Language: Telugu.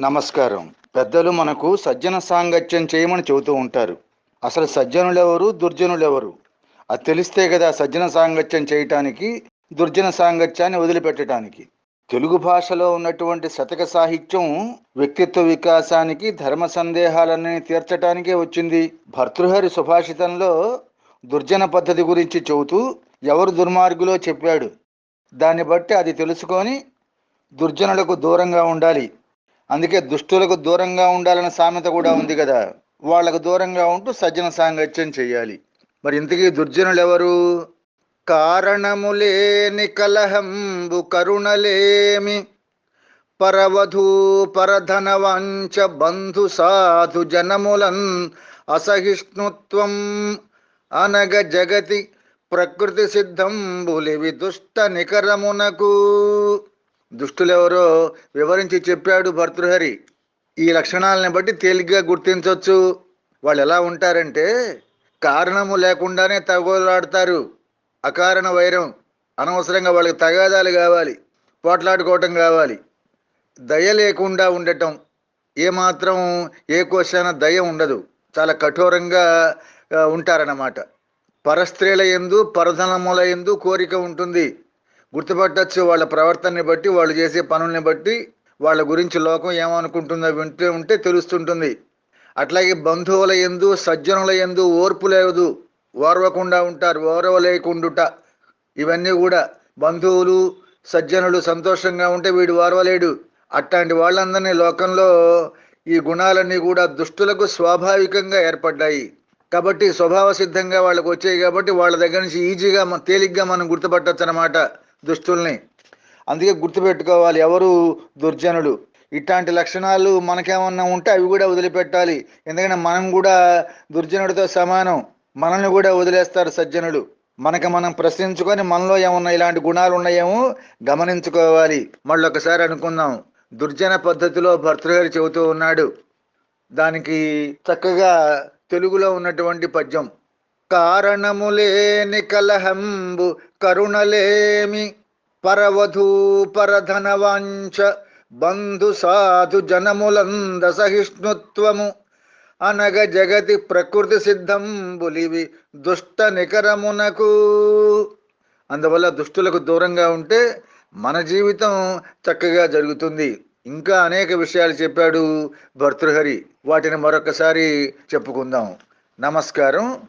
నమస్కారం. పెద్దలు మనకు సజ్జన సాంగత్యం చేయమని చెబుతూ ఉంటారు. అసలు సజ్జనులెవరు? దుర్జనులెవరు? అది తెలిస్తే కదా సజ్జన సాంగత్యం చేయటానికి దుర్జన సాంగత్యాన్ని వదిలిపెట్టడానికి తెలుగు భాషలో ఉన్నటువంటి శతక సాహిత్యం వ్యక్తిత్వ వికాసానికి ధర్మ సందేహాలన్నీ తీర్చటానికే వచ్చింది. భర్తృహరి సుభాషితంలో దుర్జన పద్ధతి గురించి చెబుతూ ఎవరు దుర్మార్గులో చెప్పాడు? దాన్ని బట్టి అది తెలుసుకొని దుర్జనులకు దూరంగా ఉండాలి. అందుకే దుష్టులకు దూరంగా ఉండాలన్న సామెత కూడా ఉంది కదా. వాళ్ళకు దూరంగా ఉంటూ సజ్జన సాంగత్యం చేయాలి మరి ఇంతకీ దుర్జనులు ఎవరు కారణములేని కలహంబు కరుణలేమి. పరవధూ పరధన బంధు సాధు జనములన్ అసహిష్ణుత్వం అనగ జగతి ప్రకృతి సిద్ధంబులివి దుష్ట నికరమునకు. దుష్టులెవరో వివరించి చెప్పాడు భర్తృహరి. ఈ లక్షణాలను బట్టి తేలిగ్గా గుర్తించవచ్చు వాళ్ళు ఎలా ఉంటారంటే కారణము లేకుండానే తగోలాడతారు అకారణ వైరం అనవసరంగా వాళ్ళకి తగాదాలు కావాలి పోట్లాడుకోవటం కావాలి. దయ లేకుండా ఉండటం ఏమాత్రం ఏ కోశాన దయ ఉండదు. చాలా కఠోరంగా ఉంటారన్నమాట. పరస్త్రీల ఎందు పరధనముల ఎందు కోరిక ఉంటుంది. గుర్తుపట్టచ్చు వాళ్ళ ప్రవర్తనని బట్టి వాళ్ళు చేసే పనుల్ని బట్టి వాళ్ళ గురించి లోకం ఏమనుకుంటుందో వింటూ ఉంటే తెలుస్తుంటుంది. అట్లాగే బంధువుల ఎందు సజ్జనుల ఎందు ఓర్పు లేదు. ఓర్వకుండా ఉంటారు ఓర్వలేకుండుట. ఇవన్నీ కూడా బంధువులు సజ్జనులు సంతోషంగా ఉంటే వీడు ఓర్వలేడు. అట్లాంటి వాళ్ళందరినీ లోకంలో ఈ గుణాలన్నీ కూడా దుష్టులకు స్వాభావికంగా ఏర్పడ్డాయి. కాబట్టి స్వభావ సిద్ధంగా వాళ్ళకు వచ్చాయి కాబట్టి వాళ్ళ దగ్గర నుంచి ఈజీగా మన- తేలిగ్గా మనం గుర్తుపట్టచ్చు అనమాట దుష్టుల్ని అందుకే గుర్తుపెట్టుకోవాలి ఎవరు దుర్జనుడు ఇట్లాంటి లక్షణాలు మనకేమన్నా ఉంటే అవి కూడా వదిలిపెట్టాలి. ఎందుకంటే మనం కూడా దుర్జనుడితో సమానం. మనల్ని కూడా వదిలేస్తారు సజ్జనుడు మనకి మనం ప్రశ్నించుకొని మనలో ఏమన్నా ఇలాంటి గుణాలు ఉన్నాయేమో గమనించుకోవాలి. మళ్ళొకసారి అనుకుందాం. దుర్జన పద్ధతిలో భర్తృగారు చెబుతూ ఉన్నాడు. దానికి చక్కగా తెలుగులో ఉన్నటువంటి పద్యం. కారణములేని కలహంబు కరుణలేమి పరవధూ పరధన బంధు సాధు జనములంద సహిష్ణుత్వము అనగ జగతి ప్రకృతి సిద్ధంబులివి దుష్ట నికరమునకు. అందువల్ల దుష్టులకు దూరంగా ఉంటే మన జీవితం చక్కగా జరుగుతుంది. ఇంకా అనేక విషయాలు చెప్పాడు భర్తృహరి. వాటిని మరొకసారి చెప్పుకుందాం. నమస్కారం.